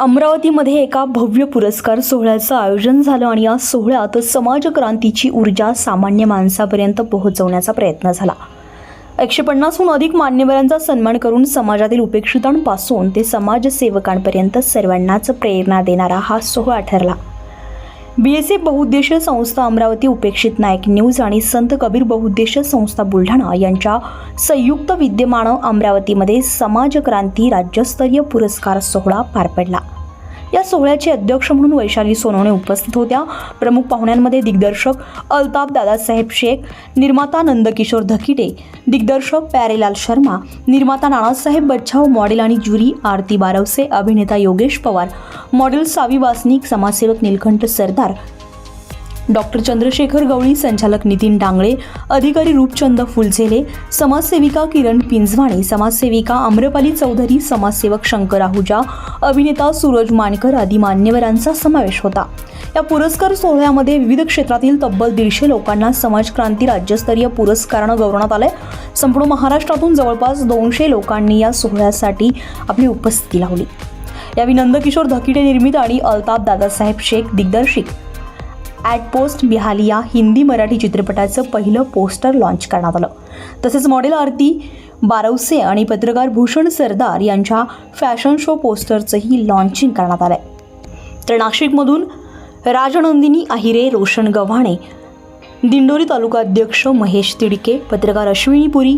अमरावतीमध्ये एका भव्य पुरस्कार सोहळ्याचं आयोजन झालं आणि या सोहळ्यात समाजक्रांतीची ऊर्जा सामान्य माणसापर्यंत पोहोचवण्याचा प्रयत्न झाला. एकशे पन्नासहून अधिक मान्यवरांचा सन्मान करून समाजातील उपेक्षितांपासून ते समाजसेवकांपर्यंत सर्वांनाच प्रेरणा देणारा हा सोहळा ठरला. बी एस एफ बहुउद्देशीय संस्था अमरावती उपेक्षित नायक न्यूज आणि संत कबीर बहुउद्देशीय संस्था बुलढाणा यांच्या संयुक्त विद्यमानं अमरावतीमध्ये समाजक्रांती राज्यस्तरीय पुरस्कार सोहळा पार पडला. या सोहळ्याचे अध्यक्ष म्हणून वैशाली सोनवणे उपस्थित होत्या. प्रमुख पाहुण्यांमध्ये दिग्दर्शक अल्ताफ दादासाहेब शेख निर्माता नंदकिशोर धकिटे दिग्दर्शक प्यारेलाल शर्मा निर्माता नानासाहेब बच्छाव मॉडेल आणि ज्युरी आरती बारवसे अभिनेता योगेश पवार मॉडेल सावी वासनिक समाजसेवक नीलकंठ सरदार डॉक्टर चंद्रशेखर गवळी संचालक नितीन डांगळे अधिकारी रूपचंद फुलझेले समाजसेविका किरण पिंजवाणी समाजसेविका आम्रपाली चौधरी समाजसेवक शंकर आहुजा अभिनेता सूरज मानकर आदी मान्यवरांचा समावेश होता. या पुरस्कार सोहळ्यामध्ये विविध क्षेत्रातील तब्बल दीडशे लोकांना समाजक्रांती राज्यस्तरीय पुरस्कारानं गौरवण्यात आलंय. संपूर्ण महाराष्ट्रातून जवळपास दोनशे लोकांनी या सोहळ्यासाठी आपली उपस्थिती लावली. यावेळी नंदकिशोर धकिटे निर्मित आणि अल्ताफ दादासाहेब शेख दिग्दर्शित ॲट पोस्ट बिहालिया हिंदी मराठी चित्रपटाचं पहिलं पोस्टर लाँच करण्यात आलं. तसेच मॉडेल आरती बारवसे आणि पत्रकार भूषण सरदार यांच्या फॅशन शो पोस्टरचंही लॉन्चिंग करण्यात आलं तर नाशिकमधून राजनंदिनी आहिरे रोशन गव्हाणे दिंडोरी तालुका अध्यक्ष महेश तिडके पत्रकार अश्विनी पुरी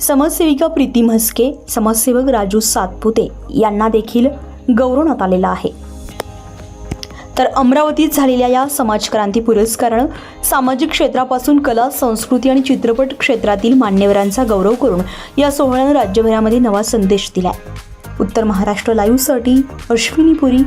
समाजसेविका प्रीती म्हस्के समाजसेवक राजू सातपुते यांना देखील गौरवण्यात आलेला आहे. तर अमरावतीत झालेल्या या समाजक्रांती पुरस्कारानं सामाजिक क्षेत्रापासून कला संस्कृती आणि चित्रपट क्षेत्रातील मान्यवरांचा गौरव करून या सोहळ्यानं राज्यभरामध्ये नवा संदेश दिला उत्तर महाराष्ट्र लाईव्हसाठी अश्विनी पुरी